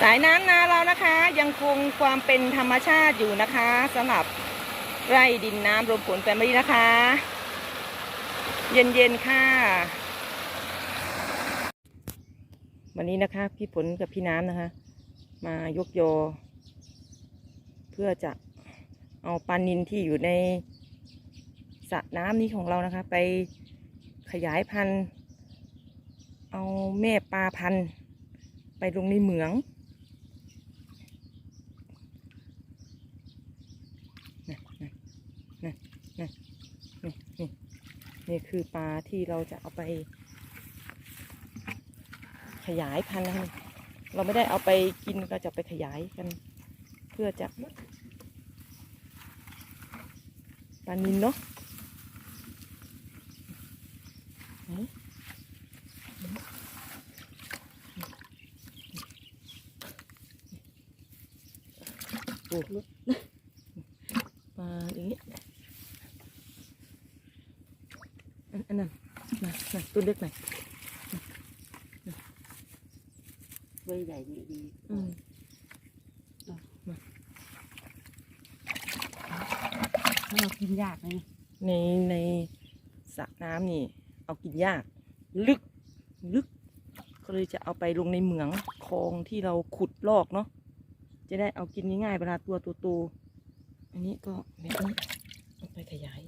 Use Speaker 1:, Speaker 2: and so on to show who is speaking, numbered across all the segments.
Speaker 1: สายน้ำนาเรานะคะยังคงความเป็นธรรมชาติอยู่นะคะสำหรับไร่ดินน้ำรวมผลแฟมิลี่นะคะ เย็นๆค่ะ วันนี้นะคะ พี่ฝนกับพี่น้ำนะคะ มายกยอ เพื่อจะเอาปลานินที่อยู่ในสระน้ำนี้ของเรานะคะ ไปขยายพันธุ์ เอาแม่ปลาพันธุ์ ไปลงในเหมืองนะนะนะนะนี่นี่ นี่คือปลาที่เราจะเอาไป ขยายพันธุ์นะเราไม่ได้เอาไปกินเราจะไปขยายกัน เพื่อจะปลานินเนาะหนโอ้ปลาอย่างนี้อันอันนั้น น่ะน่ะตัวเล็กหน่อย
Speaker 2: ใบใหญ่ดีดี
Speaker 1: อืม
Speaker 2: ถ้าเรากินยากเลย
Speaker 1: ในในสระน้ำนี่ เอากินยาก ลึกลึก ก็เลยจะเอาไปลงในเหมืองคลองที่เราขุดลอกเนาะจะได้เอากินง่ายๆเวลาตัวโตๆอันนี้ก็แบบนี้เอาไปขยาย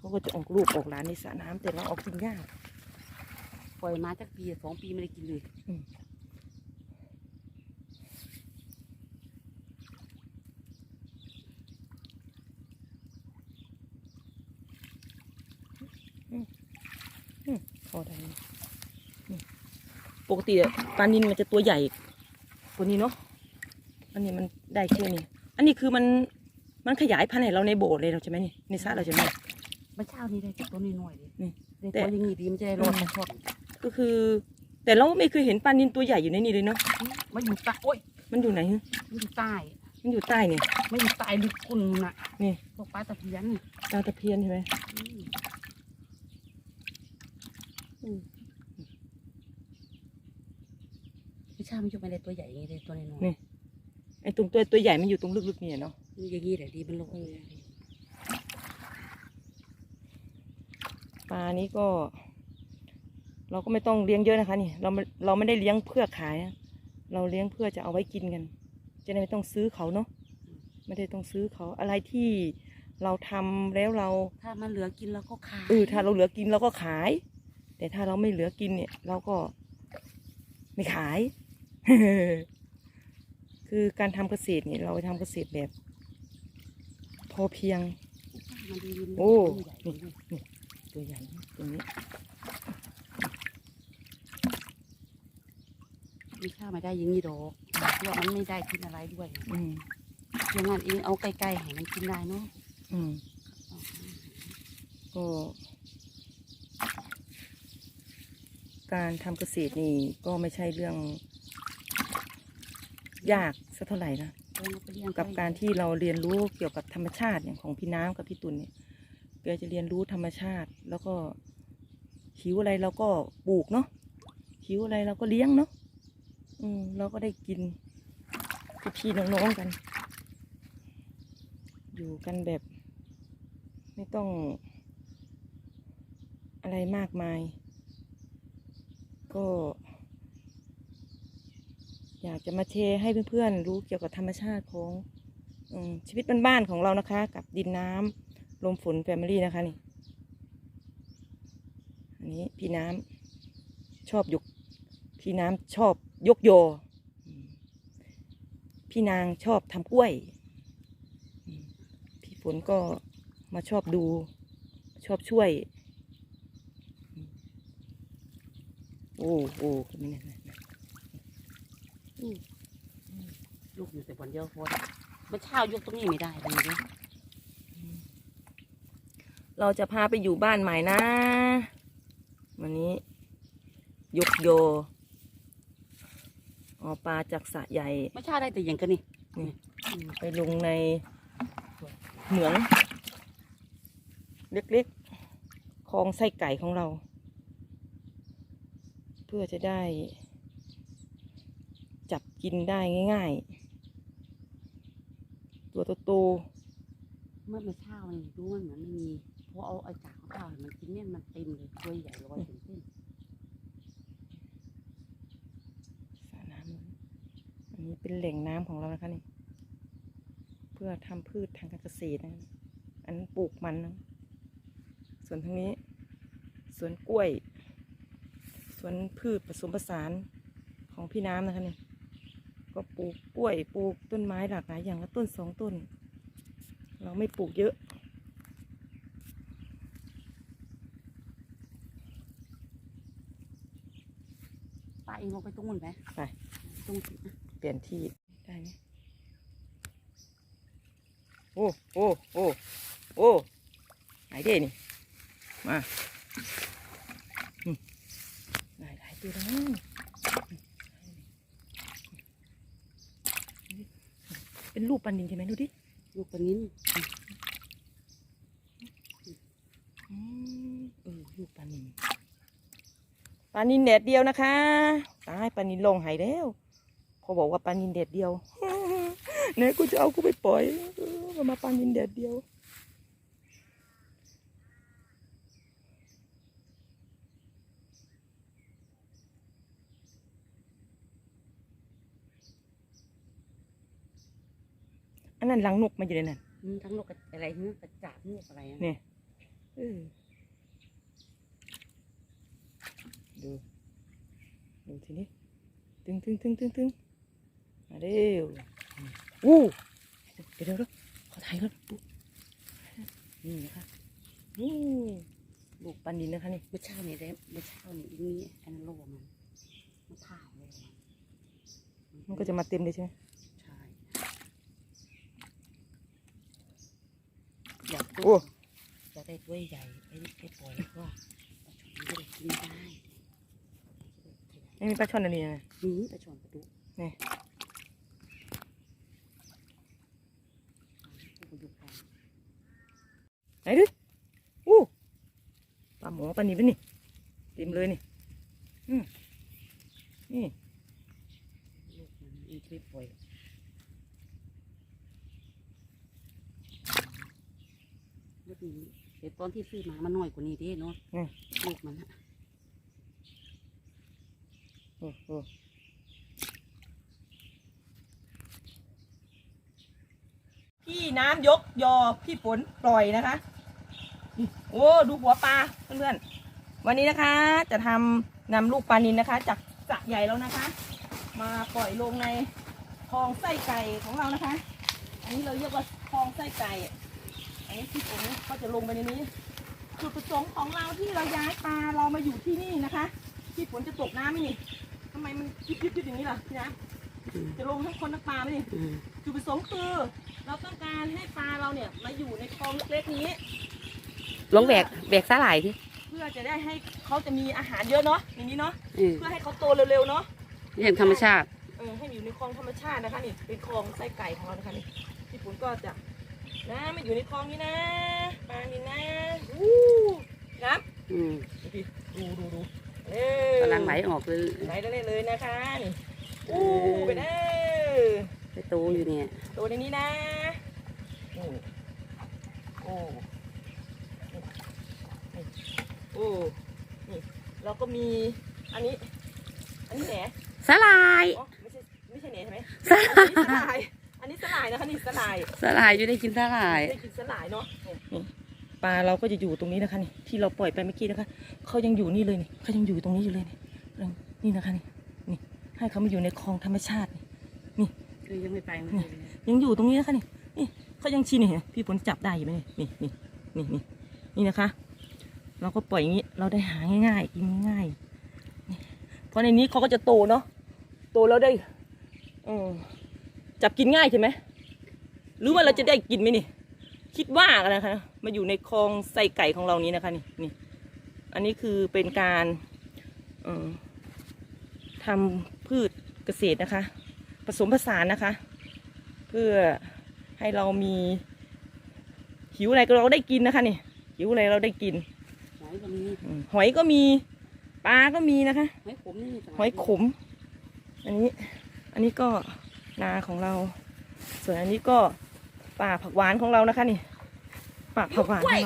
Speaker 1: เขาก็จะออกลูกออกหลานในสระน้ำแต่เราเอากินยาก
Speaker 2: ปล่อยมาจากปีสองปีไม่ได้กินเลย
Speaker 1: อืมพอได้นี่ปกติอะปลานินมันจะตัวใหญ่กว่านี้เนาะอันนี้มันได้แค่นี้ อันนี้คือมันมันขยายพันธุ์ให้เราในโบสถ์เลยเราใช่ไหมนี่ในสระเราใช่ไหม
Speaker 2: เมื่อเช้านี้ได้จากต้นน้อยๆเลย
Speaker 1: นี่
Speaker 2: ได้
Speaker 1: แต่
Speaker 2: ตัวอยังงี้ดีมันจะได้รอด
Speaker 1: อืม
Speaker 2: ชอบ
Speaker 1: ก็คือ แต่เราไม่เคยเห็นปลานินตัวใหญ่อยู่ในนี้เลยเนาะ
Speaker 2: มันอยู่ใต้โอ้ย
Speaker 1: มันอยู่ไหนฮะ
Speaker 2: มันอยู่ใต้
Speaker 1: มันอยู่ใต้นี่
Speaker 2: ไม่อยู่ใต้ลึกคุณน่ะ
Speaker 1: นี่
Speaker 2: พวกปลาตะเพียน
Speaker 1: ดาวตะเพียนใช่ไหม
Speaker 2: อืมเมื่อเช้ามันอยู่ไม่ได้ตัวใหญ่อย่างงี้เลยตัวน้อย
Speaker 1: ไอ้ตรงตัวตัวใหญ่มันอยู่ตรงลึกๆเนี่ยเนาะ
Speaker 2: ๆนี่อย่างงี้แหละดีมันลง
Speaker 1: ปลานี้ก็ เราก็ไม่ต้องเลี้ยงเยอะนะคะนี่เราไม่เราไม่ได้เลี้ยงเพื่อขายนะเราเลี้ยงเพื่อจะเอาไว้กินกัน จะได้ไม่ต้องซื้อเขาเนาะไม่ได้ต้องซื้อเขาอะไรที่เราทำแล้วเรา
Speaker 2: ถ้ามันเหลือกินเราก็ขาย
Speaker 1: เออถ้าเราเหลือกินเราก็ขาย แต่ถ้าเราไม่เหลือกินเนี่ย เราก็ไม่ขาย คือการทำเกษตรเนี่ยเราทำเกษตรแบบ พอเพียง
Speaker 2: มันดีมัน
Speaker 1: โอ้
Speaker 2: มันใหญ่
Speaker 1: นี่
Speaker 2: ดี
Speaker 1: นี่ ตัวใหญ่นะตัวนี้
Speaker 2: ไม่ข้าไม่ได้อยังงี้ดอกเพราะมันไม่ได้กินอะไรด้วย
Speaker 1: อืม
Speaker 2: อย่างนั้นเองเอาใกล้ๆให้มันกินได้เนาะ
Speaker 1: อืมก็การทำเกษตรนี่ก็ไม่ใช่เรื่องยากสักเท่าไหร่นะ
Speaker 2: เอาไปเลี้ยง
Speaker 1: กับการที่เราเรียนรู้เกี่ยวกับธรรมชาติอย่างของพี่น้ำกับพี่ตุลเนี่ย แกจะเรียนรู้ธรรมชาติ แล้วก็หิวอะไรเราก็ปลูกเนาะหิวอะไรเราก็เลี้ยงเนาะอืมเราก็ได้กินพี่ๆน้องๆกัน อยู่กันแบบ ไม่ต้อง อะไรมากมาย ก็ อยากจะมาเชร์ให้เพื่อนๆรู้เกี่ยวกับธรรมชาติของอชีวิตบ้านๆของเรานะคะ กับดินน้ำ ลมฝนแฟมิลี่นะคะนี่ อันนี้พี่น้ำชอบยก พี่น้ำชอบยกโย พี่นางชอบทำกล้วย พี่ฝนก็มาชอบดู ชอบช่วย โอ้โอ้ไม่แน่นะ
Speaker 2: ลูกอยู่แต่บนเดียวพอดเมื่อเช้ายกตรงนี้ไม่ได้เลย เนี่ย
Speaker 1: เราจะพาไปอยู่บ้านใหม่นะ วันนี้ยกโยออกปลาจากสระใหญ่
Speaker 2: เมื่อเช้าได้แต่อย่างกันนี่
Speaker 1: นี่
Speaker 2: อืม
Speaker 1: ไปลงในเหมือง เล็กๆคลองไส้ไก่ของเรา เพื่อจะได้ จับกินได้ง่าย ๆ ตัวโต
Speaker 2: เมื่อเมื่อเช้านี่ดูมันเหมือนไม่มี เพราะเอาไอ้กากของข้าวมันกินเนี่ยมันเต็มเลยตัวใหญ่ร้อยเซนเส้น
Speaker 1: สระน้ำอันนี้เป็นแหล่งน้ำของเรานะคะนี่เพื่อทำพืชทางการเกษตรนะอันนั้นปลูกมันนะส่วนทางนี้สวนกล้วยสวนพืชผสมผสานของพี่น้ำนะคะนี่ก็ปลูกกล้วยปลูกต้นไม้หลากหลายอย่างละต้นสองต้น เราไม่ปลูกเยอะ
Speaker 2: เองเอาไปตรงนู้นไหม
Speaker 1: ไป
Speaker 2: ตรงนู้นอะ
Speaker 1: เปลี่ยนที่ได้ไหมโอ้โอ้โอ้โอ้ไหนเด้นี่ มาอืมได้หลายตัวแล้วเป็นรูปปันดินใช่ไหมดูดิ
Speaker 2: ลูกปลานิ้น
Speaker 1: อืมเออลูกปลานิน ปลานินแดดเดียวนะคะ ตายปลานินลงหายแล้วเขาบอกว่าปลานินแดดเดียวเนี่ยกูจะเอากูไปปล่อยเออเอามาปลานินแดดเดียวอันนั้นลังนกมาอยู่ในนั้น
Speaker 2: อืมทั้งนกกระอะไรเนื้อกระจาบนกอะไรอะ
Speaker 1: เนี่ยเออดู ดูทีนี้ตึงตึงตึงตึงตึงมาเร็วอู้เดี๋ยวเดี๋ยวเดี๋ยวขอถ่ายก่อนดูนี่นะคะนี่ลูกปันดินนะคะนี่
Speaker 2: เมื่อเช้านี่ได้เมื่อเช้านี่อีนี่อันนั้นโลมันมันถ่ายเลย
Speaker 1: มันก็จะมาเต็มเลยใช่ไหม
Speaker 2: ใช่อยาก
Speaker 1: โอ้
Speaker 2: อยากได้ถ้วยใหญ่ไอ้ไอ้ปล่อยก็ปลาช่อนไม่ได้กินได้
Speaker 1: ไม่มีปลาช่อนอันนี้นะ
Speaker 2: นี่ปลาช่อนปลาดุ
Speaker 1: นี่
Speaker 2: ปลาดุกปลา
Speaker 1: ไหนดูอู้ปลาหมอปลานินปะนี่เต็มเลยนี่อืมนี่
Speaker 2: ลูกมันอีกไม่ปล่อยลูกนี้เดี๋ยวตอนที่ซื้อมามันน้อยกว่านี้เด้เนาะ
Speaker 1: อืม
Speaker 2: ลูกมันอะ
Speaker 1: โอ้โห พี่น้ำยกยอพี่ฝนปล่อยนะคะ โอ้ดูหัวปลาเพื่อนๆ วันนี้นะคะ จะทำนำลูกปลานินนะคะ จากสระใหญ่แล้วนะคะ มาปล่อยลงในคลองไส้ไก่ของเรานะคะ อันนี้เราเรียกว่าคลองไส้ไก่ อันนี้พี่ฝนก็จะลงไปในนี้จุดประสงค์ของเราที่เราย้ายปลาเรามาอยู่ที่นี่นะคะ พี่ฝนจะตกน้ำไหมนี่ ทำไมมันยิบยิบยิบอย่างนี้ล่ะพี่นะ
Speaker 2: อืม
Speaker 1: จะลงทั้งคนทั้งปลาไหมนี่
Speaker 2: อืม
Speaker 1: จุดประสงค์คือ เราต้องการให้ปลาเราเนี่ยมาอยู่ในคลองเล็กๆนี้
Speaker 2: ลองแบกแบกสาหร่ายที่
Speaker 1: เพื่อจะได้ให้เขาจะมีอาหารเยอะเนาะอย่างนี้เนาะ
Speaker 2: อืม
Speaker 1: เพื่อให้เขาโตเร็วๆเนาะ
Speaker 2: อย่างธรรมชาติ
Speaker 1: เออให้อยู่ในคลองธรรมชาตินะคะนี่เป็นคลองไส้ไก่ของเรานะคะนี่พี่ฝนก็จะนะมาอยู่ในคลองนี้นะปลานี่นะอู้น้ำ
Speaker 2: อืม
Speaker 1: ดูดูดูเออกำ
Speaker 2: ลังไหลออกเลย
Speaker 1: ไหลได้เลยนะคะนี่อู้ไปเด้อ
Speaker 2: ไปโตอยู่เนี่ย
Speaker 1: ตัวในนี้นะโอ้โอ้นี่โอ้นี่เราก็มีอันนี้ อันนี้แหน
Speaker 2: สาหร่าย
Speaker 1: อ๋อไม่ใช่ไม่ใช่แหนใช่ไหม
Speaker 2: สาหร่า
Speaker 1: อันนี้สลายอันนี้สลายนะคะนี่สลาย
Speaker 2: สาหร่ายอยู่ได้กินสาหร่าย
Speaker 1: ได้กินสลายเนาะนี่ปลาเราก็จะอยู่ตรงนี้นะคะนี่ที่เราปล่อยไปเมื่อกี้นะคะเขายังอยู่นี่เลยนี่เขายังอยู่ตรงนี้อยู่เลยนี่ นี่นะคะนี่นี่ ให้เขามาอยู่ในคลองธรรมชาตินี่
Speaker 2: คือยังไม่ไปมันเลย
Speaker 1: ยังอยู่ตรงนี้นะคะนี่นี่เขายังชินเห็นไหมพี่ฝนจับได้อยู่ไหมนี่นี่นี่นี่นี่นะคะ เราก็ปล่อยอย่างนี้เราได้หาง่ายๆกินง่ายๆนี่เพราะในนี้เขาก็จะโตเนาะโตแล้วได้เออจับกินง่ายใช่ไหมหรือว่าเราจะได้กินไหมนี่ คิดว่ากันนะคะ มาอยู่ในคลองไส้ไก่ของเรานี้นะคะนี่นี่ อันนี้คือเป็นการ เอ่อ ทำพืชเกษตรนะคะ ผสมผสานนะคะ เพื่อให้เรามีหิวอะไรก็เราได้กินนะคะนี่หิวอะไรเราได้กิน
Speaker 2: หอยก็มี
Speaker 1: หอยก็มีปลาก็มีนะคะ
Speaker 2: หอยขม
Speaker 1: อันนี้ อันนี้ก็นาของเรา ส่วนอันนี้ก็ป่าผักหวานของเรานะคะนี่ป่าผักหวาน
Speaker 2: นกล้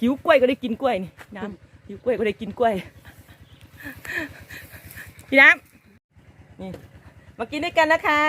Speaker 1: หิวกล้วยก็ได้กินกล้วยนี่น้ำหิวกล้วยก็ได้กินกล้วย พี่น้ำนี่มากินด้วยกันนะคะ